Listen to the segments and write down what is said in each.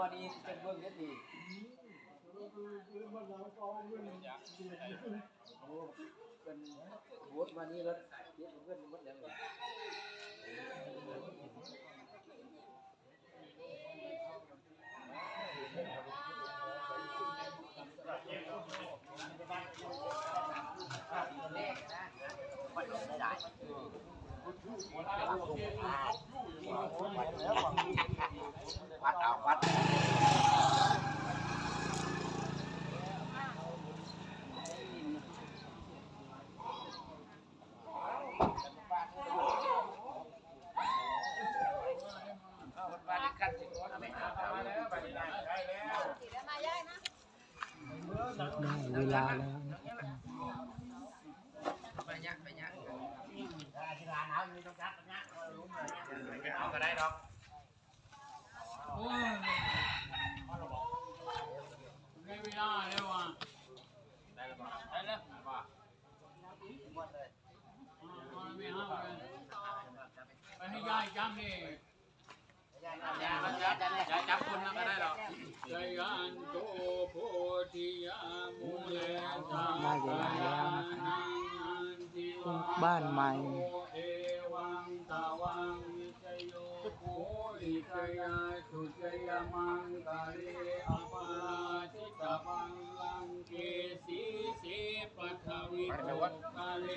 วันนี้เป็นเบื้องเล็ดดีโอ้เป็นโหดวันนี้แล้วเดี๋ยวเพื่อนมันยังไงวัดเอาวัด เวลาแล้วนะครับไปยักไปยักที่ร้านเอาอยู่ตรงกลางตรงนี้รู้เลยเอาก็ได้ดอกไม่เวลาแล้วว่ะได้แล้วได้แล้วว่าหมดเลยอ่าไม่ห้ามเลยไปให้ยายจำนี่ยายยายจับคนแล้วก็ได้ดอกจยันโตโพธิยามุเล ได้เวลาแล้วนะครับบ้านใหม่สุจยมังกะเรอปาจิตมังลังเกสีเสปัทวิโกกาเล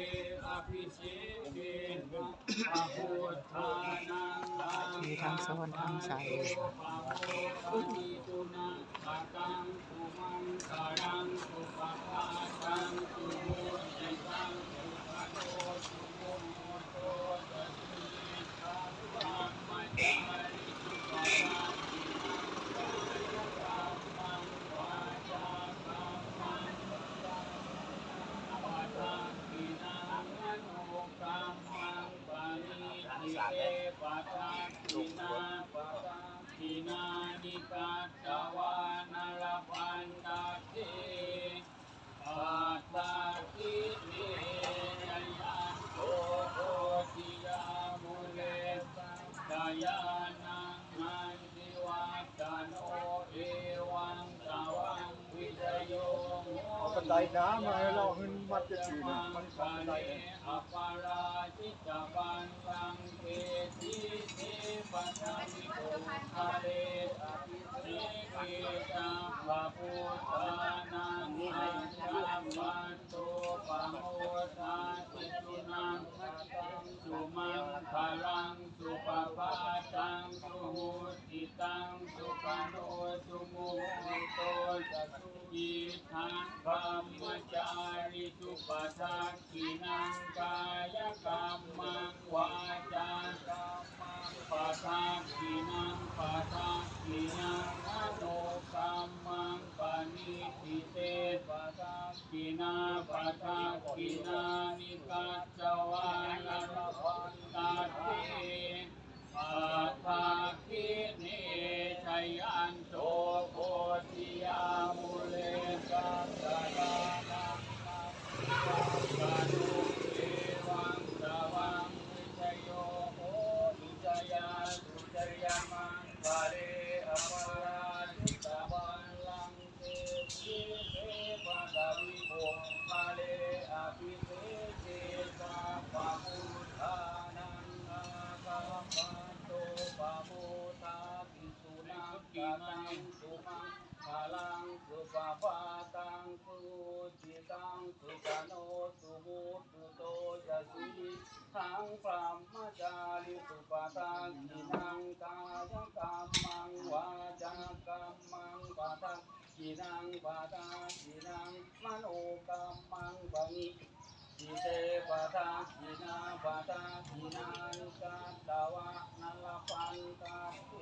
อภิเชเกนะอโหทานังมีทั้งซ้อนทั้งใสอุทิตุนังปัตังสุมังคารังสุปะ เอาบันไดน้ำมาให้เราหึนมัดจะถือมันกาบันเลไดอปาราชิตบันลังเกติเทปัทมิโกคาเลอภิเสกตัมปะพุทธานังอัญญัมปันโตปะโมทาน มังปทักขินังปทักขินังมโนกรรมังปณิทิเตปทักขินาปทักขินานิกัจจวา ทังพรหมจาริสุปะตังกินังกายกรรมังวาจากรรมังปะทังกินังปะทังกินังมโนกรรมังปะนิจิเตปะทากินาปะทากินานิกาตาวะนัลปันตาเต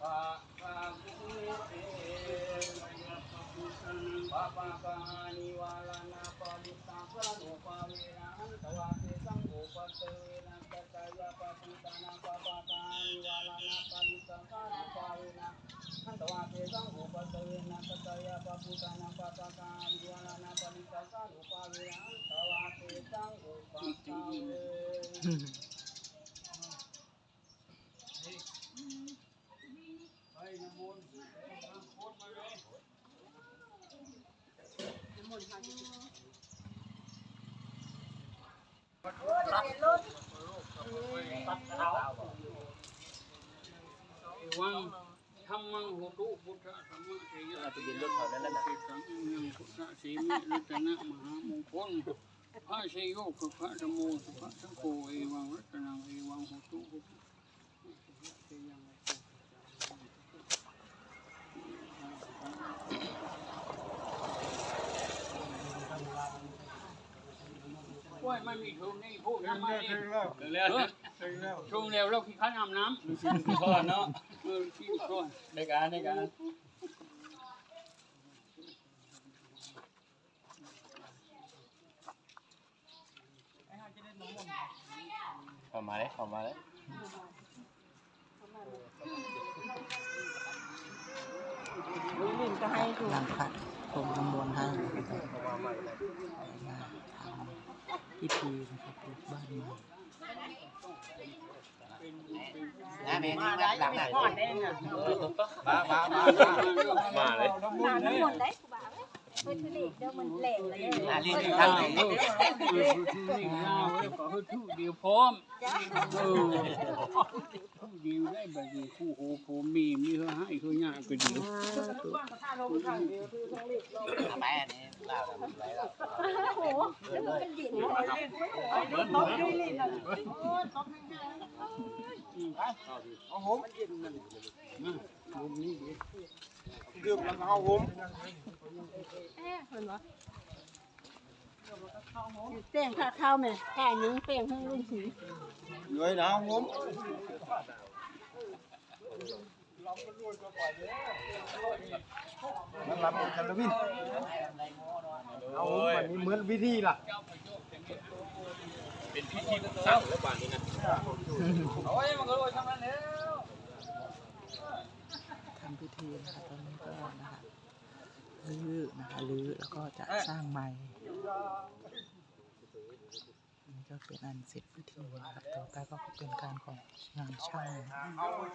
ปะทากิเตปะปะกานิวาลานาปะลิตังสนุปะเวนะหันตวะเตสังโฆปะกัจจายะปะปุตานังปะปะกานิวาลานาปะลิตังสนุปะเวนะหันตวะ เตสังโฆปะเตเวนะกัจจายะปะปุตานังปะปะกานิวาลานาปะลิตังสนุปะเวนะหันตวะเตสังโฆปะเตเวอืมไปนะวังธรรมังโหตุพุทธธรรมะเทยะทะเบียนรถเขานั่นแหละเศษสังยังพุทธสีมิรัตนะมหามงคลพระชัยโยคือพระธรรมโมสุภะสังโฆเอวังรัตนังเอวังโหตุพุทธเทยังว่ามันมีทุนนี่พูดถึทำงไมแล้วถึงแล้วเออถึงแล้ว ช่วงเร็วเราขี้ข้านอาบน้ำพ่อเนาะเออขี้ข้านในการในการเข้ามาเลยเข้ามาเลยนางพัดพรมน้ำมนต์ให้นะครับมาทำพิธีนะครับปลูกบ้านใหม่ นะแม่นี่มาหลังไหนมา มามามาเลยหาน้ำมนต์ได้กูบ่าวเฮ้ยทุเรศเด้อมันแหลกเลยอะลิ้นเอทางหนเออเออนี่ยาวแล้วก็ให้ทุเดียวพร้อมจ้าเออทุเดียวได้แบบนี้คู่โหผมมีมีเฮาให้เฮายากก็ดีไปอันนี้เล่าแล้วไปแล้วโอ้โหแล้วมัน เป็นดินเลยตบด้วยลิ้นอะโอ้ตบให้เอาผมดื่มแล้วก็เอาผมแม่เห็นบ่เป้งข้าวข้าวแม่แค่นึงเป้งให้ลุงสีเลยนะเอาผมมันรับกันแล้ววินเอาวันนี้เหมือนวิธีล่ะ เป็นพิธีสร้างแล้วบ้านนี้นะทำพิธีนะคะตอนนี้ก็นะคะรื้อนะคะรื้อแล้วก็จะสร้างใหม่นี่ก็เป็นอันเสร็จพิธีนะครับต่อไปก็เป็นการของงานช่างนะค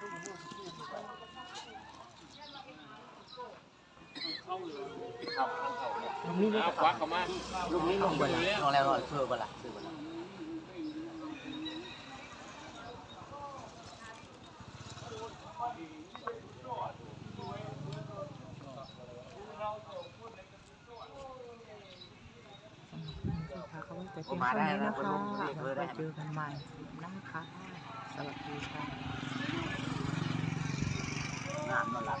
ลูกนี้เอาควักเข้ามาลูกนี้ลงไปแล้วลงแล้วลงเพิ่มไปละค่ะเขาแต่เพียงเท่านี้นะคะแล้วไปเจอกันใหม่นะคะสวัสดีค่ะ งานมาหลับ